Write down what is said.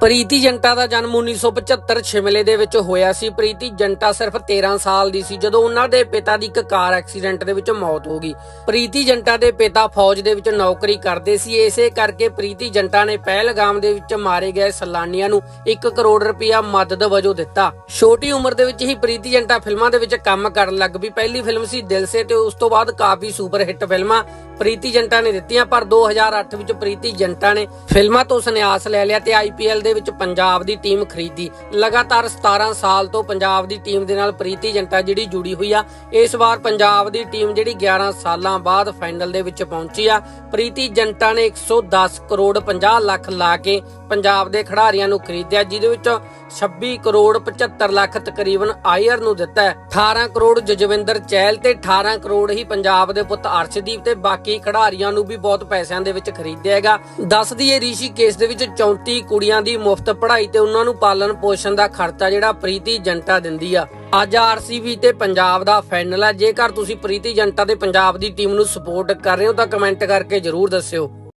ਪ੍ਰੀਤੀ ਜੰਟਾ ਦਾ ਜਨਮ 1975 ਸ਼ਿਮਲੇ ਦੇ ਵਿੱਚ ਹੋਇਆ ਸੀ। ਪ੍ਰੀਤੀ ਜੰਟਾ ਸਿਰਫ 13 ਸਾਲ ਦੀ ਸੀ, ਜਦੋਂ ਉਹਨਾਂ ਦੇ ਪਿਤਾ ਦੀ ਇੱਕ ਕਾਰ ਐਕਸੀਡੈਂਟ ਦੇ ਵਿੱਚ ਮੌਤ ਹੋ ਗਈ। ਪ੍ਰੀਤੀ ਜੰਟਾ ਦੇ ਪਿਤਾ ਫੌਜ ਦੇ ਵਿੱਚ ਨੌਕਰੀ ਕਰਦੇ ਸੀ। ਇਸੇ ਕਰਕੇ ਪ੍ਰੀਤੀ ਜੰਟਾ ਨੇ ਪਹਿਲਗਾਮ ਦੇ ਵਿੱਚ ਮਾਰੇ ਗਏ ਸੈਲਾਨੀਆਂ ਨੂੰ 1 ਕਰੋੜ ਰੁਪਇਆ ਮਦਦ ਵਜੋਂ ਦਿੱਤਾ। ਛੋਟੀ ਉਮਰ ਦੇ ਵਿੱਚ ਹੀ ਪ੍ਰੀਤੀ ਜੰਟਾ ਫਿਲਮਾਂ ਦੇ ਵਿੱਚ ਕੰਮ ਕਰਨ ਲੱਗ ਪਈ। ਪਹਿਲੀ ਫਿਲਮ ਸੀ ਦਿਲ ਸੇ ਤੇ ਉਸ ਤੋਂ ਬਾਅਦ ਕਾਫੀ ਸੁਪਰ ਹਿੱਟ ਫਿਲਮਾਂ ਪ੍ਰੀਤੀ ਜੰਟਾ ਨੇ ਦਿੱਤੀਆਂ, ਪਰ 2008 ਵਿੱਚ ਪ੍ਰੀਤੀ ਜੰਟਾ ਨੇ ਫਿਲਮਾਂ ਤੋਂ ਸੰਨਿਆਸ ਲੈ ਲਿਆ ਤੇ ਆਈਪੀਐਲ ਦੇ ਵਿੱਚ ਪੰਜਾਬ ਦੀ ਟੀਮ ਖਰੀਦੀ। ਲਗਾਤਾਰ 17 ਸਾਲ ਤੋਂ ਪੰਜਾਬ ਦੀ ਟੀਮ ਦੇ ਨਾਲ ਪ੍ਰੀਤੀ ਜੰਟਾ ਜਿਹੜੀ ਜੁੜੀ ਹੋਈ ਆ, ਇਸ ਵਾਰ ਪੰਜਾਬ ਦੀ ਟੀਮ ਜਿਹੜੀ 11 ਸਾਲਾਂ ਬਾਅਦ ਫਾਈਨਲ ਦੇ ਵਿੱਚ ਪਹੁੰਚੀ ਆ। ਪ੍ਰੀਤੀ ਜੰਟਾ ਨੇ 110 ਕਰੋੜ 50 ਲੱਖ ਲਾ ਕੇ ਪੰਜਾਬ ਦੇ ਖਿਡਾਰੀਆਂ ਨੂੰ ਖਰੀਦਿਆ, ਜਿਹਦੇ ਵਿੱਚ 26 ਕਰੋੜ 75 ਲੱਖ ਤਕਰੀਬਨ ਆਇਰ ਨੂੰ ਦਿੱਤਾ ਹੈ। 18 ਕਰੋੜ ਜਜਵਿੰਦਰ ਚਹਿਲ ਤੇ 18 ਕਰੋੜ ਹੀ ਪੰਜਾਬ ਦੇ ਪੁੱਤ ਅਰਸ਼ਦੀਪ ਤੇ ਬਾਕੀ ਖਿਡਾਰੀਆਂ ਨੂੰ ਵੀ ਬਹੁਤ ਪੈਸਿਆਂ ਦੇ ਵਿੱਚ ਖਰੀਦਿਆ ਹੈਗਾ। ਦੱਸ ਦਈਏ ਰਿਸ਼ੀਕੇਸ਼ ਦੇ ਵਿੱਚ 34 ਕੁੜੀਆਂ ਦੀ ਮੁਫਤ ਪੜ੍ਹਾਈ ਤੇ ਉਹਨਾਂ ਨੂੰ ਪਾਲਣ ਪੋਸ਼ਣ ਦਾ ਖਰਚਾ ਜਿਹੜਾ ਪ੍ਰੀਤੀ ਜੰਟਾ ਦਿੰਦੀ ਆ। ਅੱਜ ਆਰਸੀਬੀ ਤੇ ਪੰਜਾਬ ਦਾ ਫਾਈਨਲ ਹੈ। ਜੇਕਰ ਤੁਸੀਂ ਪ੍ਰੀਤੀ ਜੰਟਾ ਤੇ ਪੰਜਾਬ ਦੀ ਟੀਮ ਨੂੰ ਸਪੋਰਟ ਕਰ ਰਹੇ ਹੋ ਤਾਂ ਕਮੈਂਟ ਕਰਕੇ ਜਰੂਰ ਦੱਸਿਓ।